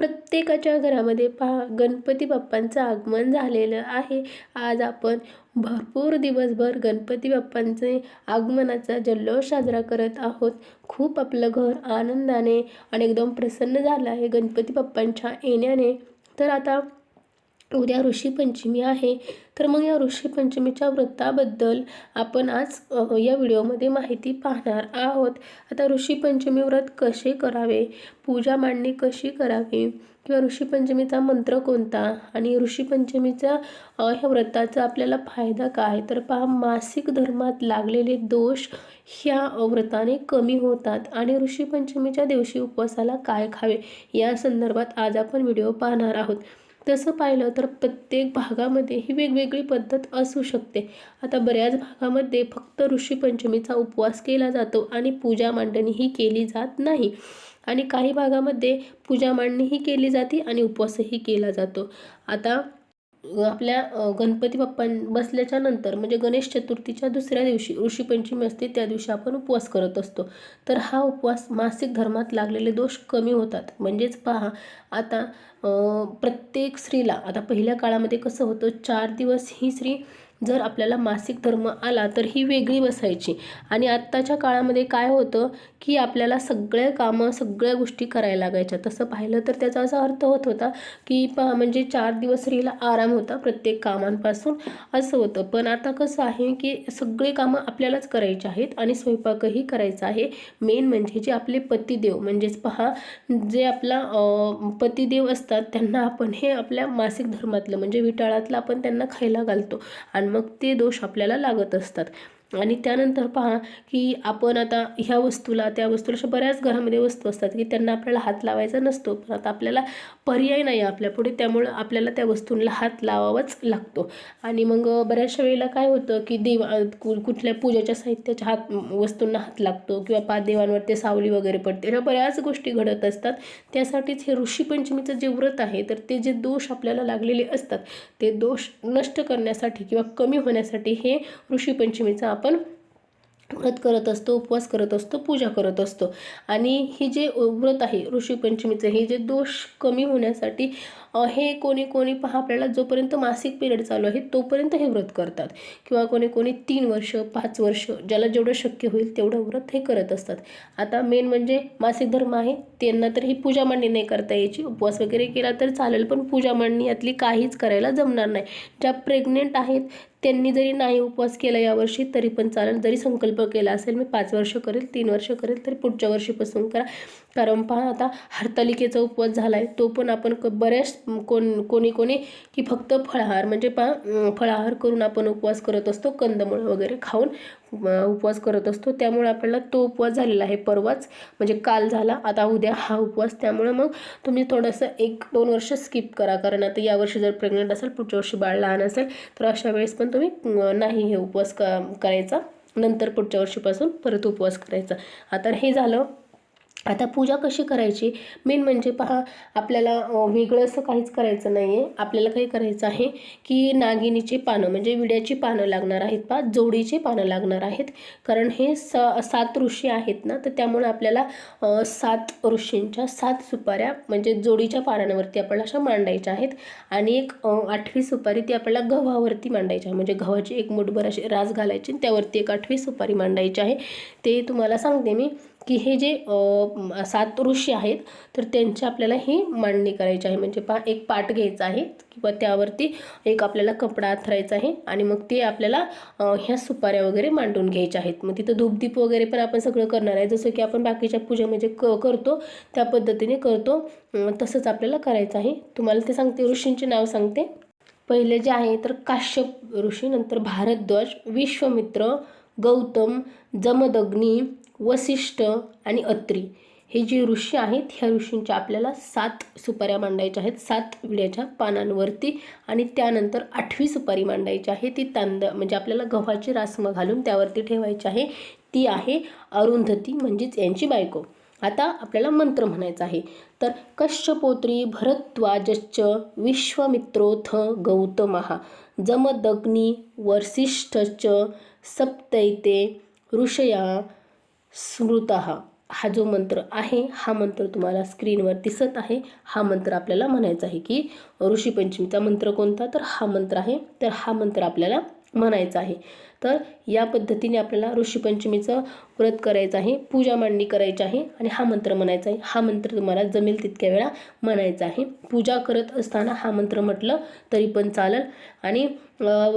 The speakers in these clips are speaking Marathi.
प्रत्येकाच्या घरामध्ये पहा गणपती बाप्पांचं आगमन झालेलं आहे. आज आपण भरपूर दिवसभर गणपती बाप्पांचे आगमनाचा जल्लोष साजरा करत आहोत. खूप आपलं घर आनंदाने आणि एकदम प्रसन्न झालं आहे गणपती बाप्पांच्या येण्याने. तर आता उद्या ऋषीपंचमी आहे. तर मग या ऋषीपंचमीच्या व्रताबद्दल आपण आज या व्हिडिओमध्ये माहिती पाहणार आहोत. आता ऋषीपंचमी व्रत कसे करावे? पूजा मांडणी कशी करावी? किंवा ऋषीपंचमीचा मंत्र कोणता? आणि ऋषीपंचमीचा ह्या व्रताचा आपल्याला फायदा काय? तर पहा मासिक धर्मात लागलेले दोष ह्या व्रताने कमी होतात. आणि ऋषीपंचमीच्या दिवशी उपवासाला काय खावे? या संदर्भात आज आपण व्हिडिओ पाहणार आहोत. तसं पाहिलं तर प्रत्येक भागामध्ये ही वेगवेगळी पद्धत असू शकते. आता बऱ्याच भागामध्ये फक्त ऋषीपंचमीचा उपवास केला जातो आणि पूजा मांडणी ही केली जात नाही. आणि काही भागामध्ये पूजा मांडणीही केली जाते आणि उपवासही केला जातो. आता आपल्या गणपती बाप्पा बसल्याच्या नंतर म्हणजे गणेश चतुर्थीच्या दुसऱ्या दिवशी ऋषीपंचमी असते त्या दिवशी आपण उपवास करत असतो. तर हा उपवास मासिक धर्मात लागलेले दोष कमी होतात. म्हणजेच पहा आता प्रत्येक स्त्रीला आता पहिल्या काळामध्ये कसं होतं चार दिवस ही स्त्री जर आपल्याला मासिक धर्म आला तर ही वेगळी बसायची. आणि आत्ताच्या काळामध्ये काय होतं की आपल्याला सगळ्या कामं सगळ्या गोष्टी करायला लागायच्या. तसं पाहिलं तर त्याचा असा अर्थ होत होता की पहा म्हणजे चार दिवस स्त्रीला आराम होता प्रत्येक कामांपासून. असं होतं. पण आता कसं आहे की सगळे कामं आपल्यालाच करायचे आहेत आणि स्वयंपाकही करायचा आहे. मेन म्हणजे जे आपले पतिदेव म्हणजेच पहा जे आपला पतिदेव असतात त्यांना आपण हे आपल्या मासिक धर्मातलं म्हणजे विटाळातलं आपण त्यांना खायला घालतो. आणि मग ते दोष आपल्याला लागत असतात. आणि त्यानंतर पहा की आपण आता ह्या वस्तूला त्या वस्तूला अशा बऱ्याच घरामध्ये वस्तू असतात की त्यांना आपल्याला हात लावायचा नसतो. पण आता आपल्याला पर्याय नाही आहे आपल्यापुढे त्यामुळं आपल्याला त्या वस्तूंना हात लावावाच लागतो. आणि मग बऱ्याचशा वेळेला काय होतं की देव कु- कुठल्या पूजेच्या साहित्याच्या हात वस्तूंना हात लागतो किंवा पा देवांवरती सावली वगैरे पडते. अशा बऱ्याच गोष्टी घडत असतात. त्यासाठीच हे ऋषीपंचमीचं जे व्रत आहे तर ते जे दोष आपल्याला लागलेले असतात ते दोष नष्ट करण्यासाठी किंवा कमी होण्यासाठी हे ऋषीपंचमीचं आपण व्रत करत असतो उपवास करत असतो पूजा करत असतो. आणि हे जे व्रत आहे ऋषीपंचमीचं हे जे दोष कमी होण्यासाठी हे कोणी कोणी पहा आपल्याला जोपर्यंत मासिक पिरियड चालू आहे तोपर्यंत हे व्रत करतात. किंवा कोणी कोणी तीन वर्ष पाच वर्ष ज्याला जेवढं शक्य होईल तेवढं व्रत हे करत असतात. आता मेन म्हणजे मासिक धर्म आहे त्यांना तर ही पूजा मांडणी नाही करता यायची. उपवास वगैरे केला तर चालेल पण पूजा मांडणी यातली काहीच करायला जमणार नाही. ज्या प्रेग्नेंट आहेत त्यांनी जरी नाही उपवास केला यावर्षी तरी पण चालेल. जरी संकल्प केला असेल मी पाच वर्ष करेल तीन वर्ष करेल तरी पुढच्या वर्षीपासून करा. कारण पहा आता हरतालिकेचा उपवास झाला आहे तो पण आपण क बऱ्याच कोण कोणी कोणी की फक्त फळाहार म्हणजे पहा फळाहार करून आपण उपवास करत असतो कंदमुळं वगैरे खाऊन उपवास करत असतो. त्यामुळे आपल्याला तो उपवास झालेला आहे परवाच. म्हणजे काल झाला आता उद्या हा उपवास. त्यामुळे मग तुम्ही थोडंसं एक दोन वर्ष स्किप करा. कारण आता यावर्षी जर प्रेग्नंट असेल पुढच्या वर्षी बाळ लहान असेल तर अशा वेळेस पण तुम्ही नाही हे उपवास क करायचा. नंतर पुढच्या वर्षीपासून परत उपवास करायचा. आता हे झालं आता पूजा कशी करायची? मेन म्हणजे पहा आपल्याला वेगळं असं काहीच करायचं नाही आहे आपल्याला काही करायचं आहे की नागिनीची पानं म्हणजे विड्याची पानं लागणार आहेत पहा जोडीची पानं लागणार आहेत. कारण हे स सात ऋषी आहेत ना तर त्यामुळे आपल्याला सात ऋषींच्या सात सुपाऱ्या म्हणजे जोडीच्या पानांवरती आपल्याला अशा मांडायच्या आहेत. आणि एक आठवी सुपारी ती आपल्याला गव्हावरती मांडायची आहे. म्हणजे गव्हाची एक मुठभर अशी रास घालायची आणि त्यावरती एक आठवी सुपारी मांडायची आहे. ते तुम्हाला सांगते मी. की हे जे सात ऋषी आहेत तर त्यांची आपल्याला ही मांडणी करायची आहे. म्हणजे पा एक पाट घ्यायचा आहे किंवा त्यावरती एक आपल्याला कपडा आथरायचा आहे आणि मग ते आपल्याला ह्या सुपाऱ्या वगैरे मांडून घ्यायच्या आहेत. मग तिथं धूपदीप वगैरे पण आपण सगळं करणार आहे. जसं की आपण बाकीच्या पूजेमध्ये म्हणजे क करतो त्या पद्धतीने करतो. तसंच आपल्याला करायचं आहे. तुम्हाला ते सांगते ऋषींचे नाव सांगते. पहिले जे आहे तर काश्यप ऋषी नंतर भारद्वाज विश्वमित्र गौतम जमदग्नी वसिष्ठ आणि अत्री. हे जे ऋषी आहेत ह्या ऋषींच्या आपल्याला सात सुपाऱ्या मांडायच्या आहेत सात विड्याच्या पानांवरती आणि त्यानंतर आठवी सुपारी मांडायची आहे. ती तांद म्हणजे आपल्याला गव्हाची रासमं घालून त्यावरती ठेवायची आहे. ती आहे अरुंधती म्हणजेच यांची बायको. आता आपल्याला मंत्र म्हणायचा आहे. तर कश्यपोत्री भरद्वाजश्च विश्वमित्रोथ गौतमहा जमदग्नी वसिष्ठश्च सप्तैते ऋषया स्मृत. हा जो मंत्र आहे हा मंत्र तुम्हाला स्क्रीनवर दिसत आहे. हा मंत्र आपल्याला म्हणायचा आहे की ऋषीपंचमीचा मंत्र कोणता? तर हा मंत्र आहे. तर हा मंत्र आपल्याला म्हणायचं आहे. तर या पद्धतीने आपल्याला ऋषीपंचमीचं व्रत करायचं आहे पूजा मांडणी करायची आहे आणि हा मंत्र म्हणायचा आहे. हा मंत्र तुम्हाला जमेल तितक्या वेळा म्हणायचा आहे. पूजा करत असताना हा मंत्र म्हटलं तरी पण चालेल. आणि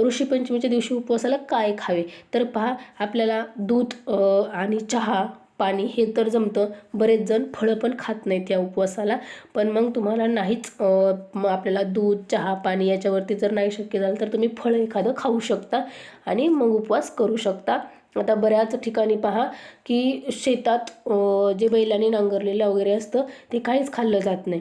ऋषीपंचमीच्या दिवशी उपवासाला काय खावे? तर पहा आपल्याला दूध आणि चहा पाणी हे तर जमतं. बरेच जण फळं पण खात नाहीत या उपवासाला. पण मग तुम्हाला नाहीच आपल्याला दूध चहा पाणी याच्यावरती जर नाही शक्य झालं तर तुम्ही फळं एखादं खाऊ शकता आणि मग उपवास करू शकता. आता बऱ्याच ठिकाणी पहा की शेतात जे बैलांनी नांगरलेलं वगैरे असतं ते काहीच खाल्लं जात नाही.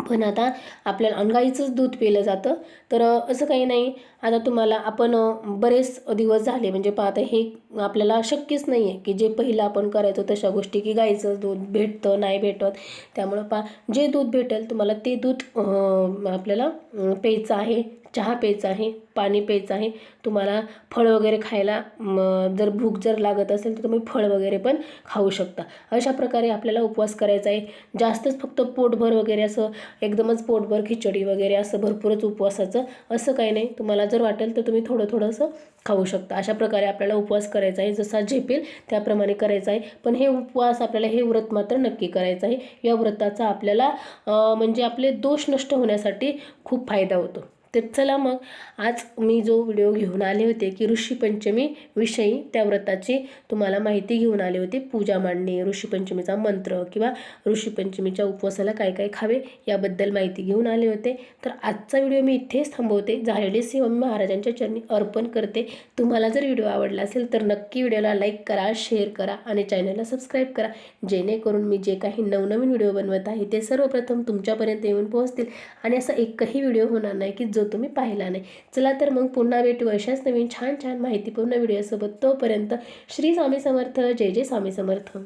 पण आता आपल्याला अंगाईचंच दूध पिलं जातं. तर असं काही नाही. आता तुम्हाला आपण बरेच दिवस झाले म्हणजे पाहता हे आपल्याला शक्यच नाही आहे की जे पहिलं आपण करायचो तशा गोष्टी की गाईचं दूध भेटतं नाही भेटत. त्यामुळं पा जे दूध भेटेल तुम्हाला ते दूध आपल्याला प्यायचं आहे. चहा प्यायचा आहे पाणी प्यायचं आहे. तुम्हाला फळ वगैरे खायला जर भूक जर लागत असेल तर तुम्ही फळ वगैरे पण खाऊ शकता. अशा प्रकारे आपल्याला उपवास करायचा आहे. जास्तच फक्त पोटभर वगैरे असं एकदमच पोटभर खिचडी वगैरे असं भरपूरच उपवासाचं असं काही नाही. तुम्हाला जर वाटेल तर तुम्ही थोडं थोडंसं खाऊ शकता. अशा प्रकारे आपल्याला उपवास करायचा आहे. जसा झेपेल त्याप्रमाणे करायचा आहे. पण हे उपवास आपल्याला हे व्रत मात्र नक्की करायचं आहे. या व्रताचा आपल्याला म्हणजे आपले दोष नष्ट होण्यासाठी खूप फायदा होतो. तर चला मग आज मी जो व्हिडिओ घेऊन आले होते की ऋषीपंचमी विषयी त्या व्रताची तुम्हाला माहिती घेऊन आले होते. पूजा मांडणे ऋषीपंचमीचा मंत्र किंवा ऋषीपंचमीच्या उपवासाला काय काय खावे याबद्दल माहिती घेऊन आले होते. तर आजचा व्हिडिओ मी इथेच थांबवते. झालेले सेवा मी महाराजांच्या चरणी अर्पण करते. तुम्हाला जर व्हिडिओ आवडला असेल तर नक्की व्हिडिओला लाईक करा शेअर करा आणि चॅनलला सबस्क्राईब करा. जेणेकरून मी जे काही नवनवीन व्हिडिओ बनवत आहे ते सर्वप्रथम तुमच्यापर्यंत येऊन पोहोचतील. आणि असा एकही व्हिडिओ होणार नाही की जो तुम्ही पाहिला नाही. चला तर मग पुन्हा भेटू अशाच नवीन छान छान माहितीपूर्ण व्हिडिओसोबत. तोपर्यंत श्री स्वामी समर्थ. जय जय स्वामी समर्थ.